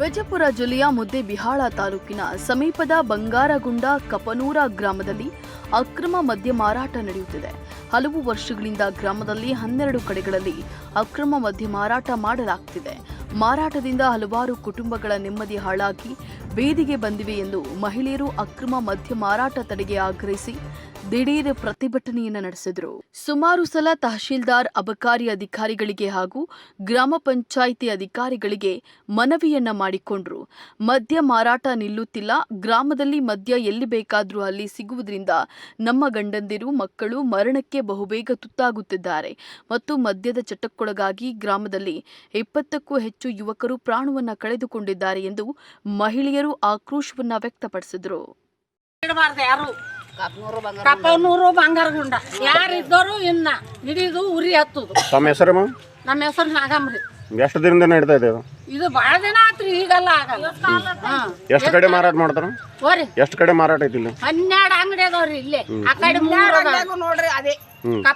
ವಿಜಯಪುರ ಜಿಲ್ಲೆಯ ಮುದ್ದೇಬಿಹಾಳ ತಾಲೂಕಿನ ಸಮೀಪದ ಬಂಗಾರಗುಂಡ ಕಪನೂರ ಗ್ರಾಮದಲ್ಲಿ ಅಕ್ರಮ ಮದ್ಯ ಮಾರಾಟ ನಡೆಯುತ್ತಿದೆ. ಹಲವು ವರ್ಷಗಳಿಂದ ಗ್ರಾಮದಲ್ಲಿ ಹನ್ನೆರಡು ಕಡೆಗಳಲ್ಲಿ ಅಕ್ರಮ ಮದ್ಯ ಮಾರಾಟ ಮಾಡಲಾಗ್ತಿದೆ. ಮಾರಾಟದಿಂದ ಹಲವಾರು ಕುಟುಂಬಗಳ ನೆಮ್ಮದಿ ಹಾಳಾಗಿ ಬೇದಿಗೆ ಬಂದಿವೆ ಎಂದು ಮಹಿಳೆಯರು ಅಕ್ರಮ ಮದ್ಯ ಮಾರಾಟ ತಡೆಗೆ ಆಗ್ರಹಿಸಿ ದಿಢೀರ್ ಪ್ರತಿಭಟನೆಯನ್ನು ನಡೆಸಿದರು. ಸುಮಾರು ಸಲ ತಹಶೀಲ್ದಾರ್, ಅಬಕಾರಿ ಅಧಿಕಾರಿಗಳಿಗೆ ಹಾಗೂ ಗ್ರಾಮ ಪಂಚಾಯಿತಿ ಅಧಿಕಾರಿಗಳಿಗೆ ಮನವಿಯನ್ನ ಮಾಡಿಕೊಂಡ್ರು. ಮದ್ಯ ಮಾರಾಟ ನಿಲ್ಲುತ್ತಿಲ್ಲ. ಗ್ರಾಮದಲ್ಲಿ ಮದ್ಯ ಎಲ್ಲಿ ಬೇಕಾದರೂ ಅಲ್ಲಿ ಸಿಗುವುದರಿಂದ ನಮ್ಮ ಗಂಡಂದಿರು, ಮಕ್ಕಳು ಮರಣಕ್ಕೆ ಬಹುಬೇಗ ತುತ್ತಾಗುತ್ತಿದ್ದಾರೆ. ಮತ್ತು ಮದ್ಯದ ಚಟಕ್ಕೊಳಗಾಗಿ ಗ್ರಾಮದಲ್ಲಿ ಇಪ್ಪತ್ತಕ್ಕೂ ಹೆಚ್ಚು ಯುವಕರು ಪ್ರಾಣವನ್ನ ಕಳೆದುಕೊಂಡಿದ್ದಾರೆ ಎಂದು ಮಹಿಳೆಯರು ಆಕ್ರೋಶವನ್ನ ವ್ಯಕ್ತಪಡಿಸಿದರು. ಕಪ್ಪನೂರು ಬಂಗಾರಗುಂಡ. ಯಾರಿದ್ದವರು ಇನ್ನ ಹಿಡಿದು ಉರಿ ಹತ್ತುದು. ತಮ್ಮ ಹೆಸರಮ್ಮ ನಮ್ಮ ಹೆಸರು ಎಷ್ಟು ದಿನದಿಂದ ನಡೀತಾ ಇದೆ ಭಾಳ ದಿನ ಆತ್ರಿ ಈಗಲ್ಲ ಆಗಲ್ಲ. ಹಾ. ಎಷ್ಟು ಕಡೆ ಮಾರಾಟ ಮಾಡ್ತಾರ? ಹೋರಿ. ಎಷ್ಟು ಕಡೆ ಮಾರಾಟ ಐತಿ ಇಲ್ಲಿ? ಹನ್ನೆರಡು ಅಂಗಡಿ ಅದಾವ್ರಿ ಇಲ್ಲೇ. ಆ ಕಡೆ ಮೂರು ಅದಾವ ನೋಡ್ರಿ ಅದೇ.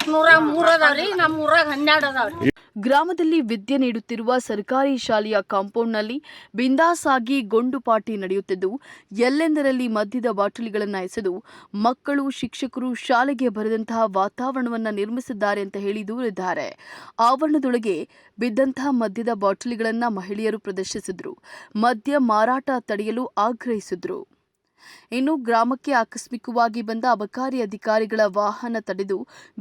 ಮೂರ್ ಅದಾವ್ರಿ ನಮ್ಮ ಊರಾಗ ಹನ್ನೆರಡು ಅದಾವ್ರಿ. ಗ್ರಾಮದಲ್ಲಿ ವಿದ್ಯೆ ನೀಡುತ್ತಿರುವ ಸರ್ಕಾರಿ ಶಾಲೆಯ ಕಾಂಪೌಂಡ್ನಲ್ಲಿ ಬಿಂದಾಸಾಗಿ ಗೊಂಡುಪಾಟಿ ಗೊಂಡು ಪಾಟಿ ನಡೆಯುತ್ತಿದ್ದು, ಎಲ್ಲೆಂದರಲ್ಲಿ ಮದ್ಯದ ಬಾಟಲಿಗಳನ್ನು ಎಸೆದು ಮಕ್ಕಳು, ಶಿಕ್ಷಕರು ಶಾಲೆಗೆ ಬರೆದಂತಹ ವಾತಾವರಣವನ್ನು ನಿರ್ಮಿಸಿದ್ದಾರೆ ಅಂತ ಹೇಳಿ ದೂರಿದ್ದಾರೆ ಆವರಣದೊಳಗೆ ಬಿದ್ದಂತಹ ಮದ್ಯದ ಬಾಟಲಿಗಳನ್ನು ಮಹಿಳೆಯರು ಪ್ರದರ್ಶಿಸಿದರು. ಮದ್ಯ ಮಾರಾಟ ತಡೆಯಲು ಆಗ್ರಹಿಸಿದ್ರು. ಇನ್ನು ಗ್ರಾಮಕ್ಕೆ ಆಕಸ್ಮಿಕವಾಗಿ ಬಂದ ಅಬಕಾರಿ ಅಧಿಕಾರಿಗಳ ವಾಹನ ತಡೆದು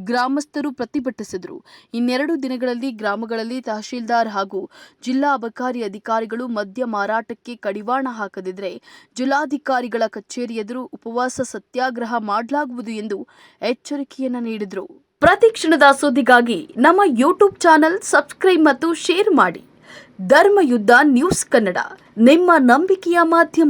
ಗ್ರಾಮಸ್ಥರು ಪ್ರತಿಭಟಿಸಿದರು. ಇನ್ನೆರಡು ದಿನಗಳಲ್ಲಿ ಗ್ರಾಮಗಳಲ್ಲಿ ತಹಶೀಲ್ದಾರ್ ಹಾಗೂ ಜಿಲ್ಲಾ ಅಬಕಾರಿ ಅಧಿಕಾರಿಗಳು ಮದ್ಯ ಮಾರಾಟಕ್ಕೆ ಕಡಿವಾಣ ಹಾಕದಿದ್ದರೆ ಜಿಲ್ಲಾಧಿಕಾರಿಗಳ ಕಚೇರಿ ಎದುರು ಉಪವಾಸ ಸತ್ಯಾಗ್ರಹ ಮಾಡಲಾಗುವುದು ಎಂದು ಎಚ್ಚರಿಕೆಯನ್ನ ನೀಡಿದರು. ಪ್ರತಿ ಕ್ಷಣದ ಸುದ್ದಿಗಾಗಿ ನಮ್ಮ ಯೂಟ್ಯೂಬ್ ಚಾನೆಲ್ ಸಬ್ಸ್ಕ್ರೈಬ್ ಮತ್ತು ಶೇರ್ ಮಾಡಿ. ಧರ್ಮಯುದ್ಧ ನ್ಯೂಸ್ ಕನ್ನಡ, ನಿಮ್ಮ ನಂಬಿಕೆಯ ಮಾಧ್ಯಮ.